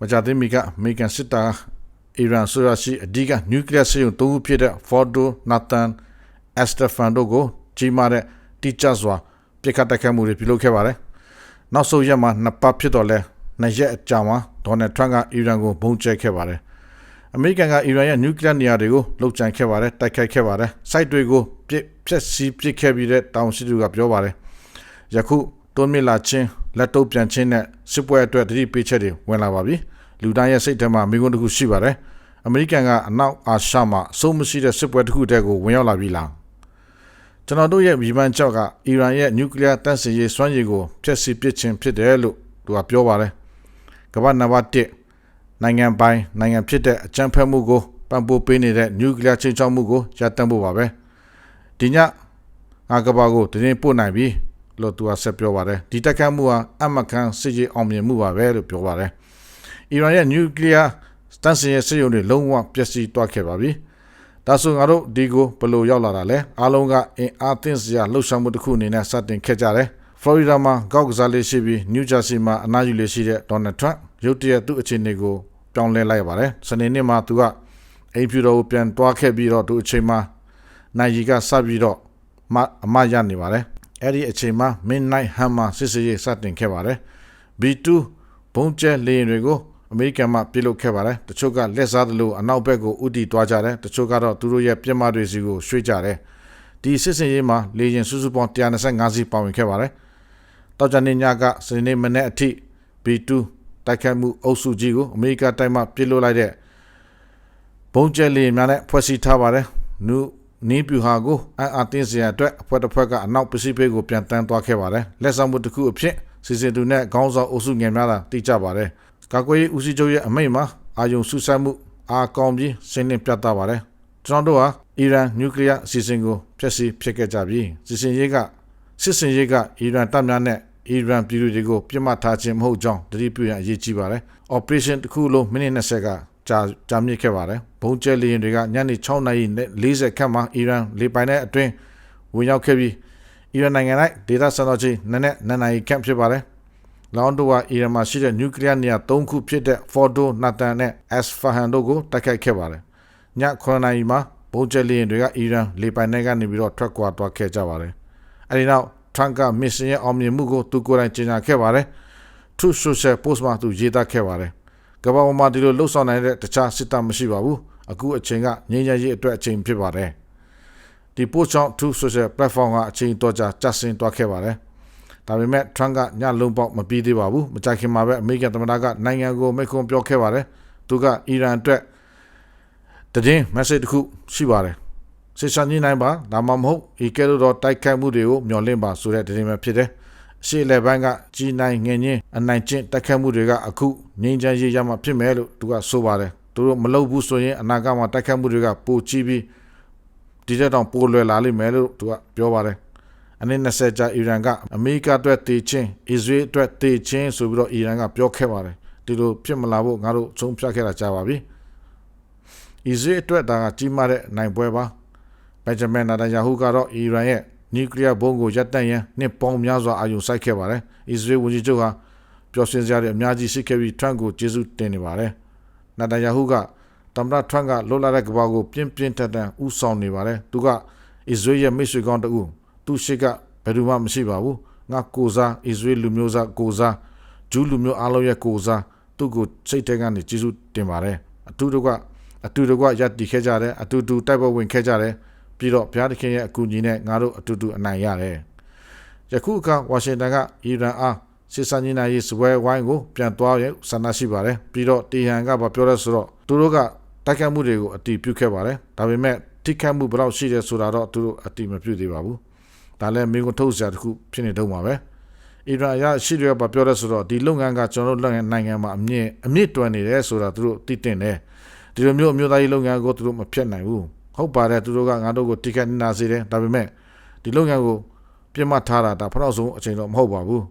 မကြသေးမီကအမေရိကန်စစ်တပ်အီရန်ဆိုရရှိအဓိကနျူကလ িয়ার ဆေးရုံသုံးခုဖြစ်တဲ့ Fordo, Nathan, Estefan တို့ကိုကြီးမားတဲ့တိကျစွာပြစ်ခတ်တိုက်ခိုက်မှုတွေပြုလုပ်ခဲ့ပါတယ်။နောက်ဆုံးရက်မှာနှစ်ပတ်ဖြစ်တော့လဲနှစ်ရက်အကြာမှာဒေါ်နယ်ထရန့်ကအီရန်ကိုဘုံကျဲခဲ့ပါတယ်။အမေရိကန်ကအီရန်ရဲ့နျူကလ িয়ার နေရာတွေကိုလှုပ်ကြံခဲ့ပါတယ်တိုက်ခိုက်ခဲ့ပါတယ်။စိုက်တွေကိုပြစ်ဖျက်ဆီးပစ်ခဲ့ပြီးတဲ့တောင်ရှိသူကပြောပါတယ်။ယခုတွန်းမြလာချင်း လက်တုပ်ပြန်ချင်းနဲ့စစ်ပွဲအတွက်တတိပေးချက်တွေဝင်လာပါပြီ။လူတိုင်းရဲ့စိတ်ထဲမှာမိကွန်းတစ်ခုရှိပါတယ်။အမေရိကန်ကအနောက်အာရှမှာအဆုံးမရှိတဲ့စစ်ပွဲတစ်ခုတည်းကိုဝင်ရောက်လာပြီလား။ကျွန်တော်တို့ရဲ့ပြည်ပန်းကြောက်ကအီရန်ရဲ့နျူကလ িয়ার တပ်စင်ရေးစွမ်းရည်ကိုဖျက်ဆီးပစ်ခြင်းဖြစ်တယ်လို့သူကပြောပါတယ်။ကမ္ဘာနံပါတ်1နိုင်ငံပိုင်းနိုင်ငံဖြစ်တဲ့အကြမ်းဖက်မှုကိုပံ့ပိုးပေးနေတဲ့နျူကလ িয়ারချင်းချောက်မှုကိုရပ်တန့်ဖို့ပါပဲ။ဒီညငါကဘာကိုတင်းပို့နိုင်ပြီ လို့သူကဆက်ပြောပါတယ်။ဒီတက်ခတ်မှုဟာအမကန်စစ်ရေးအောင်မြင်မှုပါပဲလို့ပြောပါတယ်။အီရန်ရဲ့နျူကလ িয়ার တန်စင်ရဲ့စစ်ရုံတွေလုံးဝပျက်စီးသွားခဲ့ပါပြီ။ဒါဆိုငါတို့ဒီကိုဘယ်လိုရောက်လာတာလဲ။အားလုံးကအင်အားသင့်စရာလှုပ်ရှားမှုတစ်ခုအနေနဲ့စတင်ခဲ့ကြတယ်။ဖလော်ရီဒါမှာကောက်ကစားလေးရှိပြီးနယူးဂျာစီမှာအနားယူလေးရှိတဲ့ဒေါ်နယ်ထရန့်ရုတ်တရက်သူ့အခြေအနေကိုပြောင်းလဲလိုက်ပါတယ်။စနေနေ့မှာသူကအိမ်ဖြူတော်ကိုပြန်သွားခဲ့ပြီးတော့သူအချိန်မှာနိုင်ရီကစပြီးတော့မအမရနေပါတယ်။ အဲ့ဒီအချိန်မှာ Midnight Hammer စစ်စေးရေးစတင်ခဲ့ပါတယ်။ B2 ဘုံကျဲလေယာဉ်တွေကိုအမေရိကန်မှပြုလုပ်ခဲ့ပါတယ်တချို့ကလက်စားသလိုအနောက်ဘက်ကိုဥတီသွားကြတယ်တချို့ကတော့သူတို့ရဲ့ပြစ်မှတ်တွေစီကိုရွှေ့ကြတယ်ဒီစစ်စင်ရေးမှာလေရင်စုစုပေါင်း125စီးပါဝင်ခဲ့ပါတယ်တောက်ကြနေညကစနေနေ့မနေ့အထိ B2 တိုက်ခိုက်မှုအုပ်စုကြီးကိုအမေရိကတိုက်မှပြစ်လို့လိုက်တဲ့ဘုံကျဲလေများနဲ့ဖွဲ့စည်းထားပါတယ်နု နင်းပြူဟာကိုအအတင်းစရာအတွက်အဖွဲ့တစ်ဖွဲ့ကအနောက်ပစိဖိတ်ကိုပြန်တန်းသွားခဲ့ပါတယ်လက်ဆောင်မှုတစ်ခုအဖြစ်စီစဉ်သူနဲ့ခေါင်းဆောင်အုပ်စုငယ်များသာတိကျပါတယ်ကာကွယ်ရေးဦးစီးချုပ်ရဲ့အမိန့်မှာအာယုံဆုဆက်မှုအာကောင်းပြီးရှင်းလင်းပြသပါတယ်ကျွန်တော်တို့ဟာအီရန်နျူကလ িয়ার အစီအစဉ်ကိုဖျက်ဆီးဖြစ်ခဲ့ကြပြီးစီစဉ်ရေးကစစ်စင်ရေးကအီရန်တပ်များနဲ့အီရန်ပြည်သူတွေကိုပြစ်မှတ်ထားခြင်းမဟုတ်ကြောင်းတတိပြုရန်အရေးကြီးပါတယ် operation တစ်ခုလုံးမိနစ်20က ကြာကြာမြင့်ခဲ့ပါတယ်ဘုံကျဲလေရင်တွေကညနေ6နာရီ40ခန့်မှာအီရန်လေပိုင်တဲ့အတွင်းဝင်ရောက်ခဲ့ပြီးအီရန်နိုင်ငံ၌ဒေသစံတော်ချိန်နနက်9နာရီခန့်ဖြစ်ပါတယ်လောင်ဒိုဝါအီရန်မှာရှိတဲ့နျူကလ িয়ার နေရာ၃ခုဖြစ်တဲ့ Fordo, Natan နဲ့ Esfahan တို့ကိုတိုက်ခိုက်ခဲ့ပါတယ်။ည9နာရီမှာဗုံးကျဲလင်းတွေကအီရန်လေပိုင်နယ်ကနေပြီးတော့ထွက်ခွာသွားခဲ့ကြပါတယ်။အဲဒီနောက် Trump ကမစ်ရှင်ရဲ့အောင်မြင်မှုကိုသူကိုယ်တိုင်ကြေညာခဲ့ပါတယ်။ Truth Social Post မှာသူရေးသားခဲ့ပါတယ်။ ကမ္ဘာပေါ်မှာဒီလိုလှုပ်ဆောင်နိုင်တဲ့တခြားစစ်တပ်မရှိပါဘူး။အခုအချိန်ကငြိမ်းချမ်းရေးအတွက်အချိန်ဖြစ်ပါတယ်။ဒီ post ကြောင့် Truth Social Platform ကအချိန်တော်ကြာကျဆင်းသွားခဲ့ပါတယ်။ဒါပေမဲ့ Trump ကညလုံးပေါက်မပြီးသေးပါဘူးမကြခင်မှာပဲအမေရိကန်သမ္မတကနိုင်ငံကိုမိခွန်းပြောခဲ့ပါတယ်သူကအီရန်အတွက်တည်င်း message တစ်ခုရှိပါတယ်စစ်စံကြီးနိုင်ပါဒါမှမဟုတ်ဤကဲလို့တော့တိုက်ခိုက်မှုတွေကိုမျှော်လင့်ပါဆိုတဲ့တည်င်းပဲဖြစ်တယ်အ ရှိလေပိုင်းကကြီးနိုင်ငင်းချင်းအနိုင်ကျင့်တိုက်ခိုက်မှုတွေကအခုငြိမ်းချမ်းရေးရမှဖြစ်မယ်လို့သူကဆိုပါတယ်သူတို့မလုပ်ဘူးဆိုရင်အနာဂတ်မှာတိုက်ခိုက်မှုတွေကပိုကြီးပြီးဒီတဲ့တောင်ပိုလွယ်လာလိမ့်မယ်လို့သူကပြောပါတယ်အနည်း20ကြာအီရန်ကအမေရိကအတွက်တေချင်းအစ္စရေးအတွက်တေချင်းဆိုပြီးတော့အီရန်ကပြောခဲ့ပါတယ်ဒီလိုဖြစ်မလာဖို့ငါတို့ဆုံးဖြတ်ခဲ့တာကြာပါပြီအစ္စရေးအတွက်ဒါကကြီးမားတဲ့နိုင်ပွဲပါဘင်ဂျမင်နာတန်ယာဟုကတော့အီရန်ရဲ့ နျူကလ িয়ার ဘုံးကိုရပ်တန့်ရန်နှစ်ပေါင်းများစွာအာရုံစိုက်ခဲ့ပါတယ်အစ္စရေးဝန်ကြီးချုပ်ဟာပျော်ရွှင်စရာတွေအများကြီးရှိခဲ့ပြီးထရန့်ကိုကျေးဇူးတင်နေပါတယ်နာတန်ယာဟုကတမရထရန့်ကလွတ်လာတဲ့ကဘာကိုပြင်းပြင်းထန်ထန်ဥဆောင်နေပါတယ်သူကအစ္စရေးရဲ့မိတ်ဆွေကောင်းတူသူရှိကဘယ်သူမှမရှိပါဘူးငါကိုစားအစ္စရေးလူမျိုးစားကိုစားဂျူးလူမျိုးအားလုံးရဲ့ကိုစားသူ့ကိုစိတ်ထဲကနေကျေးဇူးတင်ပါတယ်အတူတကွအတူတကွယက်တည်ခဲ့ကြတယ်အတူတူတိုက်ပွဲဝင်ခဲ့ကြတယ် ပြီးတော့ဘုရားသခင်ရဲ့အကူအညီနဲ့ငါတို့အတူတူအနိုင်ရတယ်ယခုအခါဝါရှင်တန်ကအီရန်အားစစ်စံညီနိုင်ရေးစပွဲဝိုင်းကိုပြန်သွားရဆန္ဒရှိပါတယ်ပြီးတော့တီဟန်ကဘာပြောလဲဆိုတော့သူတို့ကတိုက်ခိုက်မှုတွေကိုအတီးပြုတ်ခဲ့ပါတယ်ဒါပေမဲ့ထိခိုက်မှုဘယ်လောက်ရှိတယ်ဆိုတာတော့သူတို့အတီးမပြုတ်သေးပါဘူးဒါလည်းမင်းကိုထုတ်စရာတစ်ခုဖြစ်နေတော့မှာပဲအီရန်အရရှိရပါပြောတဲ့ဆိုတော့ဒီလုပ်ငန်းကကျွန်တော်တို့နိုင်ငံမှာအမြင့်အမြင့်တွယ်နေတယ်ဆိုတာသူတို့သိတင်တယ်ဒီလိုမျိုးအမျိုးသားရေးလုပ်ငန်းကိုသူတို့မဖြတ်နိုင်ဘူး ဟုတ်ပါတယ်သူတို့ကငါတို့ကိုတိကျနာစေတယ်ဒါပေမဲ့ဒီလုပ်ငန်းကိုပြစ်မှတ်ထားတာဒါဖနောက်ဆုံးအချိန်တော့မဟုတ်ပါဘူး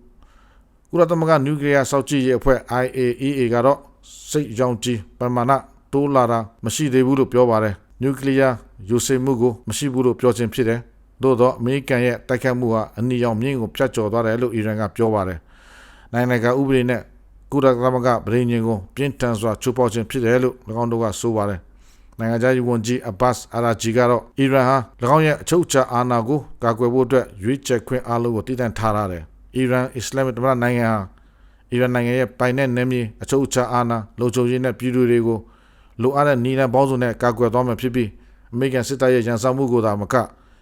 ကုလသမဂ္ဂနျူကလ িয়ার စောင့်ကြည့်ရေးအဖွဲ့ IAEA ကတော့စိတ်ရောင်ကြီးပမာဏတိုးလာတာမရှိသေးဘူးလို့ပြောပါတယ်နျူကလ িয়ার ယူဆမှုကိုမရှိဘူးလို့ပြောခြင်းဖြစ်တယ်သို့သောအမေရိကန်ရဲ့တိုက်ခိုက်မှုဟာအနီရောင်မြင့်ကိုဖျက်ကျော်သွားတယ်လို့အီရန်ကပြောပါတယ်။နိုင်ငံကဥပဒေနဲ့ ကုလသမဂ္ဂပြည်ညင်ကိုပြင်းထန်စွာချိုးဖောက်ခြင်းဖြစ်တယ်လို့၎င်းတို့ကဆိုပါတယ် နိုင်ငံခြားရေးဝန်ကြီးအဘတ်အာရာဂျီကတော့အီရန်ဟာ၎င်းရဲ့အချုပ်အခြာအာဏာကိုကာကွယ်ဖို့အတွက်ရွေးချယ်ခွင့်အားလုံးကိုတည်တံ့ထားရတယ်အီရန်အစ္စလာမစ်သမ္မတနိုင်ငံဟာအီရန်နိုင်ငံရဲ့ပိုင်တဲ့နယ်မြေအချုပ်အခြာအာဏာလုံခြုံရေးနဲ့ပြည်သူတွေကိုလိုအပ်တဲ့နည်းလမ်းပေါင်းစုံနဲ့ကာကွယ်သွားမှာဖြစ်ပြီးအမေရိကန်စစ်တပ်ရဲ့ရန်စောင်မှုကိုသာမက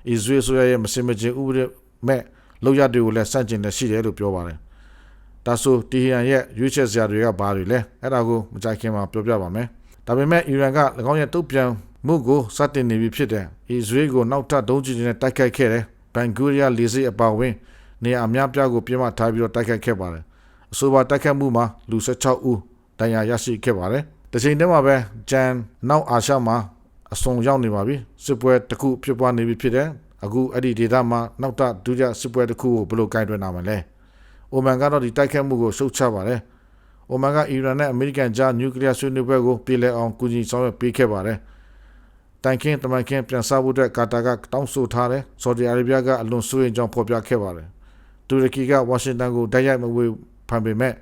အစ္စရေးဆိုရဲ့မစင်မချင်းဥပဒေမဲ့လောက်ရတွေကိုလည်းစန့်ကျင်လက်ရှိတယ်လို့ပြောပါတယ်ဒါဆိုတီဟီရန်ရဲ့ရွေးချယ်စရာတွေကဘာတွေလဲအဲ့ဒါကိုမကြိုက်ခင်မှာပြောပြပါမယ် ဒါပေမဲ့အီရန်က၎င်းရဲ့တုတ်ပြန်မှုကိုစတင်နေပြီဖြစ်တယ်။အစ္စရေးကိုနောက်ထပ်ဒုံးကျည်တွေနဲ့တိုက်ခိုက်ခဲ့တယ်။ဘန်ဂူရီယာလေဆိပ်အပါအဝင်နေရာအများပြားကိုပြစ်မှတ်ထားပြီးတော့တိုက်ခိုက်ခဲ့ပါတယ်။အဆိုပါတိုက်ခိုက်မှုမှာလူ16ဦးဒဏ်ရာရရှိခဲ့ပါတယ်။တစ်ချိန်တည်းမှာပဲဂျန်နောက်အာရှမှာအဆုံရောက်နေပါပြီ။စစ်ပွဲတစ်ခုဖြစ်ပွားနေပြီဖြစ်တယ်။အခုအဲ့ဒီဒေသမှာနောက်ထပ်ဒုတိယစစ်ပွဲတစ်ခုကိုဘယ်လိုကင်တွယ်နိုင်မလဲ။အိုမန်ကတော့ဒီတိုက်ခိုက်မှုကိုရှုတ်ချပါတယ်။ အိုမန်ကအီရန်နဲ့အမေရိကန်ကြားနျူကလ িয়ার ဆွေးနွေးပွဲကိုပြည်လဲအောင်ကူညီဆောင်ရွက်ပေးခဲ့ပါတယ်။တိုင်ကင်းတမန်ကင်းပြန်စားဖို့အတွက်ကာတာကတောင်းဆိုထားတယ်။ဆော်ဒီအာရေဗျကအလွန်စိုးရိမ်ကြောင်းဖော်ပြခဲ့ပါတယ်။တူရကီကဝါရှင်တန်ကိုတိုက်ရိုက်မဝေဖန်ပေမဲ့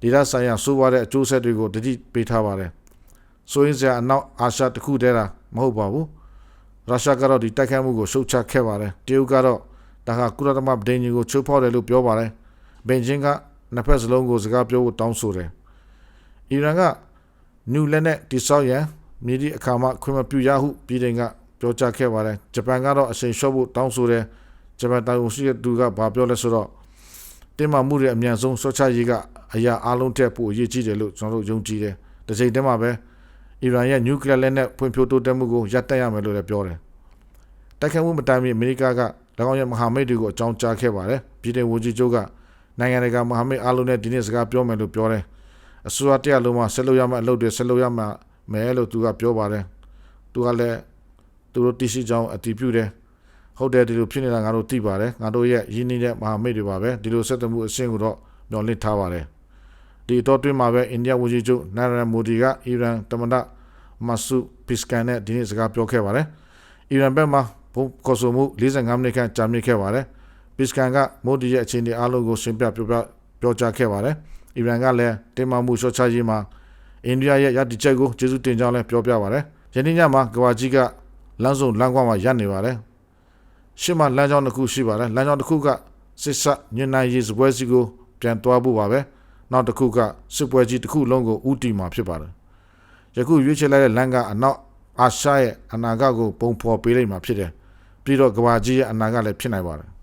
ဒီလဆိုင်ရာဆိုးွားတဲ့အကျိုးဆက်တွေကိုတတိပေးထားပါတယ်။ဆိုရင်စရာအနောက်အာရှတစ်ခုတည်းတာမဟုတ်ပါဘူး။ရုရှားကတော့ဒီတိုက်ခိုက်မှုကိုရှုတ်ချခဲ့ပါတယ်။တရုတ်ကတော့ဒါကကုလသမဂ္ဂဒိန်ဂျီကိုချိုးဖောက်တယ်လို့ပြောပါတယ်။ဘင်ဂျင်းက နှစ်ဖက်စလုံးကိုစကားပြောဖို့တောင်းဆိုတယ်။အီရန်ကနျူလက်နဲ့တိဆောက်ရန်မြေဒီအခါမှခွင့်မပြုရဟုပြည်တိုင်ကပြောကြားခဲ့ပါတယ်။ဂျပန်ကတော့အချိန်လျှော့ဖို့တောင်းဆိုတယ်။ဂျပန်တာဝန်ရှိသူကဘာပြောလဲဆိုတော့တင်မာမှုရဲ့အမြန်ဆုံးဆွတ်ချရေးကအရာအလုံးထက်ပိုအရေးကြီးတယ်လို့ကျွန်တော်တို့ယုံကြည်တယ်။ဒီချိန်တည်းမှာပဲအီရန်ရဲ့နျူကလ িয়ার လက်နက်ဖွံ့ဖြိုးတိုးတက်မှုကိုရပ်တန့်ရမယ်လို့လည်းပြောတယ်။တိုက်ခိုက်မှုမတိုင်မီအမေရိကက၎င်းရဲ့မဟာမိတ်တွေကိုအကြောင်းကြားခဲ့ပါတယ်။ပြည်ထောင်ဝန်ကြီးချုပ်က နိုင်ငံတကာမဟာမိတ်အားလုံးနဲ့ဒီနေ့စကားပြောမယ်လို့ပြောတယ်အစိုးရတရားလုံးမှာဆက်လုပ်ရမယ့်အလုပ်တွေဆက်လုပ်ရမှာမယ်လို့သူကပြောပါတယ်သူကလည်းသူတို့တရှိကြောင်းအတည်ပြုတယ်ဟုတ်တယ်ဒီလိုဖြစ်နေတာငါတို့သိပါတယ်ငါတို့ရဲ့ရင်းနှီးတဲ့မဟာမိတ်တွေပါပဲဒီလိုဆက်သွယ်မှုအဆင့်ကိုတော့မျှော်လင့်ထားပါတယ်ဒီတော့တွင်းမှာပဲအိန္ဒိယဝန်ကြီးချုပ်နာရန်မိုဒီကအီရန်တမန်တော်မဆူပစ်ကန်နဲ့ဒီနေ့စကားပြောခဲ့ပါတယ်အီရန်ဘက်မှာဘုံကော်ဆိုမှု45မိနစ်ခန့်ကြာမြင့်ခဲ့ပါတယ် ပစ္စကန်ကမိုဒီရဲ့အခြေအနေအလုံးကိုရှင်းပြပြောပြပြောကြားခဲ့ပါတယ်။အီရန်ကလည်းတင်မာမှုရှော့ချရေးမှာအိန္ဒိယရဲ့ရည်တည်ချက်ကိုကျေးဇူးတင်ကြောင်းလည်းပြောပြပါတယ်။ယနေ့ညမှာကဘာကြီးကလမ်းစုံလမ်းကွာမှာရပ်နေပါတယ်။ရှေ့မှာလမ်းကြောင်းတစ်ခုရှိပါတယ်။လမ်းကြောင်းတစ်ခုကစစ်ဆက်ညနိုင်ရေးစပွဲစီကိုပြန်သွားဖို့ပါပဲ။နောက်တစ်ခုကစစ်ပွဲကြီးတစ်ခုလုံးကိုဥတီမှာဖြစ်ပါတယ်။ယခုရွေးချယ်လိုက်တဲ့လမ်းကအနောက်အာရှရဲ့အနာဂတ်ကိုပုံဖော်ပေးလိုက်မှာဖြစ်တယ်။ပြီးတော့ကဘာကြီးရဲ့အနာဂတ်လည်းဖြစ်နိုင်ပါတယ်